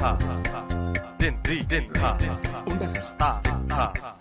ta, din, di, din, ta, undasa, ta, ta, ta.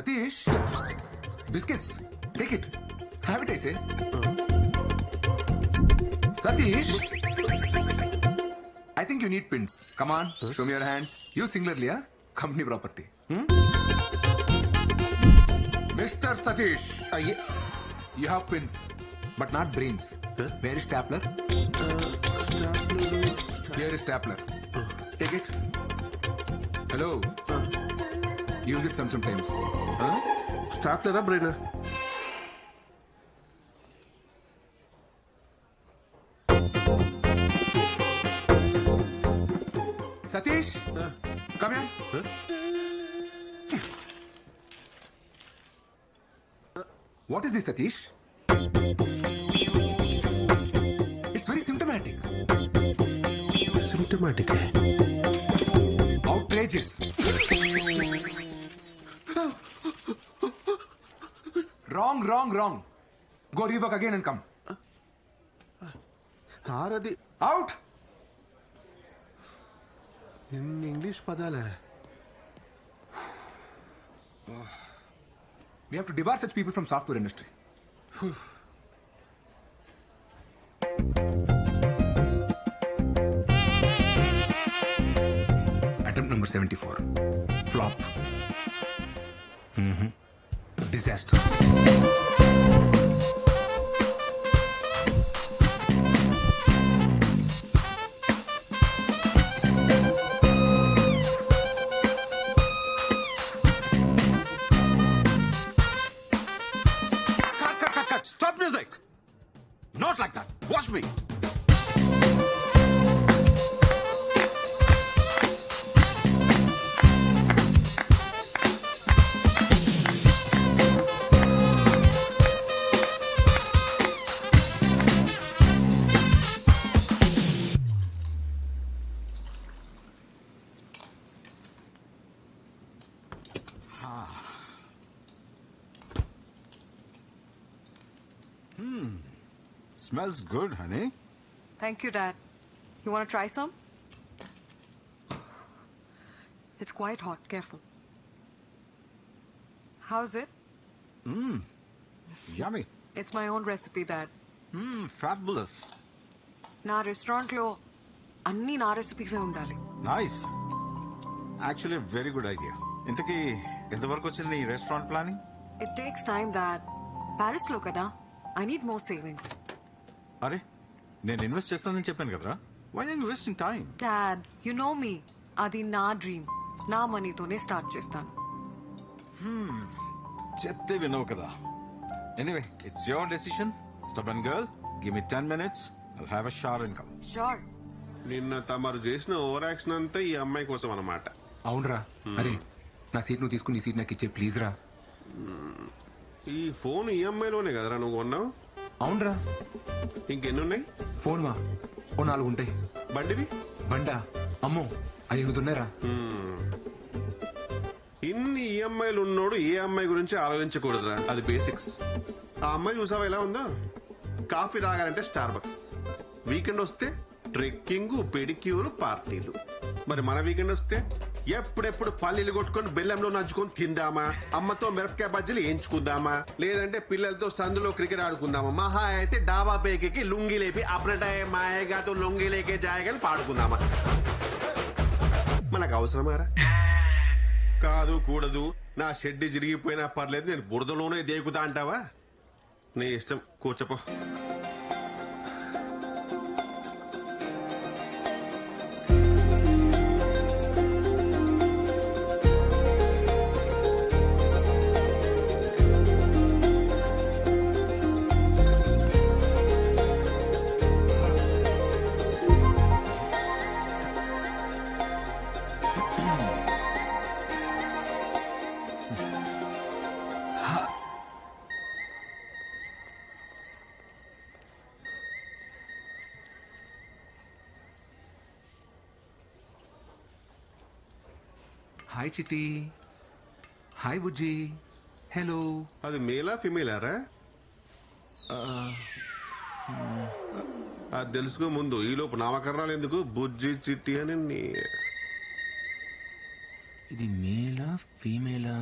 Satish, biscuits. Take it. Have it, I say. Satish, I think you need pins. Come on, show me your hands. You singularly, huh? Company property. Mr. Hmm? Satish, uh, you have pins, but not brains. Where is Stapler? Here is Stapler. Uh. Take it. Hello. Use it some sometimes staff లేరా brain Satish come here what is this Satish it's very symptomatic symptomatic outrageous. Wrong wrong wrong go Reebok again and come sir అది out ఎన్ని English పదాలే we have to debar such people from software industry attempt number seventy four flop disaster. Stop music! Not like that. Watch me. Smells good, honey. Thank you, Dad. You want to try some? It's quite hot. Careful. How's it? Mmm. Yummy. It's my own recipe, Dad. Mmm, fabulous. నా రెస్టారెంట్లో అన్ని నా రెసిపీసే ఉండాలి nice actually very good idea ఇంతకీ ఎంతవరకు వచ్చింది ఈ restaurant planning it takes time dad ప్యారిస్లో కదా ఐ నీడ్ మోర్ సేవింగ్స్ అరే నేను ఇన్వెస్ట్ చేస్తానని చెప్పాను కదరా why are you wasting time dad you know me అది నా డ్రీమ్ నా మనీతోనే స్టార్ట్ చేస్తాను hmm, చెప్తే వినవు కదా anyway it's your decision stubborn girl give me ten minutes I'll have a share income share నిన్న తమరు చేసిన ఓవర్ యాక్షన్ అంతా ఈ అమ్మాయి కోసం అన్నమాట అవునరా hmm. అరే నా సీట్ నువ్వు తీసుకుని సీట్ నాకు ఇచ్చే ప్లీజ్ రా hmm. ఈ ఫోన్ ఈ అమ్మాయిలోనే కదరా నువ్వు కొన్నావు అవునరా ఇంకెన్నున్నాయి ఫోన్వా ఓ నాలుగు ఉంటాయి బండివి బండా అమ్మో అవి ఎనిమిదిన్నారా ఇన్ని ఈఎంఐలు ఉన్నోడు ఏ అమ్మాయి గురించి ఆలోచించకూడదురా అది బేసిక్స్ ఆ అమ్మాయి చూసావా ఎలా ఉందో కాఫీ తాగాలంటే స్టార్ బక్స్ వీకెండ్ వస్తే ట్రెక్కింగ్ పెడిక్యూర్ పార్టీలు మరి మన వీకెండ్ వస్తే ఎప్పుడెప్పుడు పల్లీలు కొట్టుకొని బెల్లంలో నంచుకొని తిందామా అమ్మతో మిరపకాయ బజ్జీలు ఎంచుకుందామా లేదంటే పిల్లలతో సందులో క్రికెట్ ఆడుకుందామా మహా అయితే డాబా పేకి లుంగి లేపి అప్రటాయ మాయగాతో లొంగి లేకే జాయగాని పాడుకుందామా మనకు అవసరమారా కాదు కూడదు నా షెడ్డి జరిగిపోయినా పర్లేదు నేను బురదలోనే దేకుతా అంటావా నీ ఇష్టం కూర్చపో hi Chitti hi Bujji hello అది మేలా ఫిమేలారా uh, అది తెలుసుకో ముందు ఈలోపు నామకరణాలు ఎందుకు బుజ్జి చిట్టి అని ఇది మేలా ఫీమేలా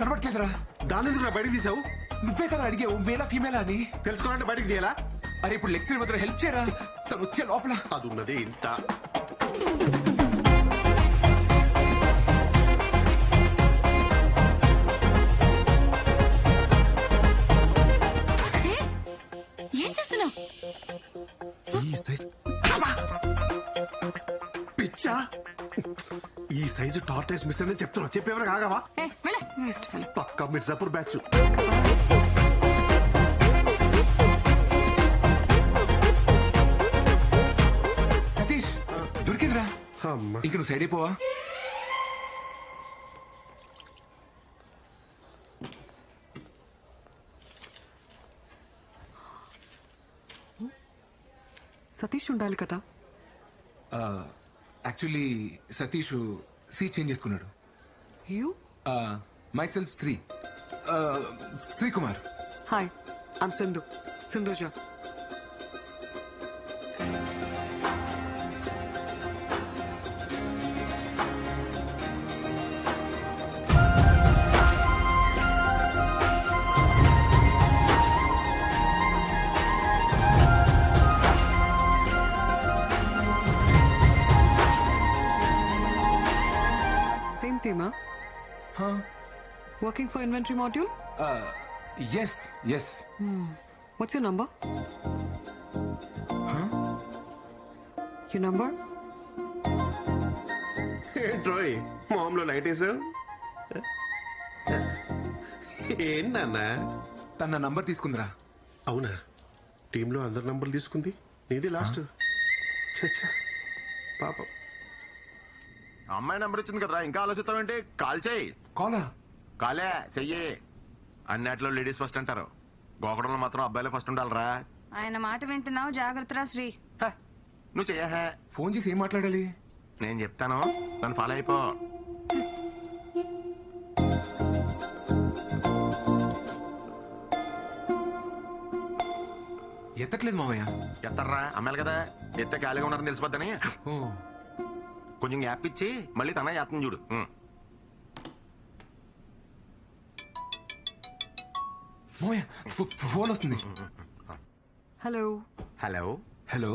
కనబట్లేదురా దాని ఎందుకు నా బయటకు తీసావు నువ్వే కదా అడిగావు మేలా ఫీమేలా అని తెలుసుకోవాలంటే బయటకు తీయాలా అరే ఇప్పుడు లెక్చర్ మాత్రం హెల్ప్ చేయరా తను వచ్చే లోపల అది ఉన్నదే ఇంత పిచ్చా ఈ సైజు టార్టైస్ మిస్ అని చెప్తున్నావు చెప్పేవారు కాగవా పక్క మిర్జాపూర్ బ్యాచ్ సతీష్ దొరికింది రా ఇంక నువ్వు సైడ్ అయిపోవా సతీష్ ఉండాలి కదా యాక్చువల్లీ సతీష్ సీ చేంజ్ చేసుకున్నాడు you myself Sri Srikumar hi I'm Sindhu you uh, uh, team, huh? Huh? Working for inventory module? Uh, yes, yes. Hmm. What's your number? Huh? Your number? Hey, ఏంట్రోయ్ మామూలు light వేసావు ఏం నాన్న తన number తీసుకుందిరా అవునా టీంలో అందరి నంబర్లు తీసుకుంది నీది లాస్ట్ చచ్చా పాపం అమ్మాయి నెంబర్ ఇచ్చింది కదరా ఇంకా ఆలోచిస్తాం ఏంటి కాల్ చేయి కాలా కాలే చెయ్యి అన్నిట్లో లేడీస్ ఫస్ట్ అంటారు గోకడంలో మాత్రం అబ్బాయిలే ఫస్ట్ ఉండాలరా ఆయన మాట వింటున్నావు జాగ్రత్తరా శ్రీ నువ్వు చెయ్యా ఫోన్ చేసి ఏం మాట్లాడాలి నేను చెప్తాను నన్ను ఫాలో అయిపో ఎత్తట్లేదు మామయ్య ఎత్తర్రా అమ్మాయిలు కదా ఎత్తే ఖాళీగా ఉన్నారని తెలిసిపోద్దని ఓ కొంచెం యాప్ ఇచ్చి మళ్ళీ తన యాత్ర చూడు ఫోన్ వస్తుంది హలో హలో హలో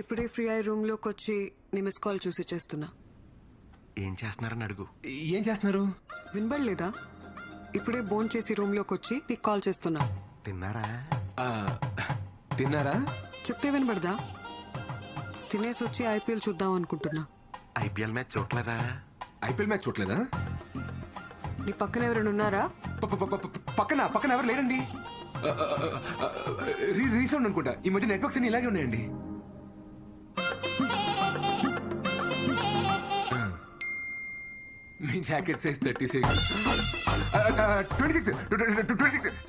ఇప్పుడే ఫ్రీ అయ్యే రూమ్ లోకి వచ్చి నీ మిస్ కాల్ చూసి చేస్తున్నా ఏం చేస్తున్నారని అడుగు ఏం చేస్తున్నారు వినబడలేదా ఇప్పుడే బోన్ చేసి రూమ్ లోకి వచ్చి నీకు కాల్ చేస్తున్నా తిన్నారా తిన్నారా చెప్తే వినబడదా తినేసి వచ్చి ఐపీఎల్ చూద్దాం అనుకుంటున్నా ఐపీఎల్ మ్యాచ్ చూడలేదా ఐపీఎల్ మ్యాచ్ చూడలేదా మీ పక్కన ఎవరైనా ఉన్నారా పక్కన పక్కన ఎవరు లేరండి రీసెంట్ అనుకుంటా ఈ మధ్య నెట్వర్క్స్ అన్ని ఇలాగే ఉన్నాయండి మీ jacket size thirty six twenty six twenty six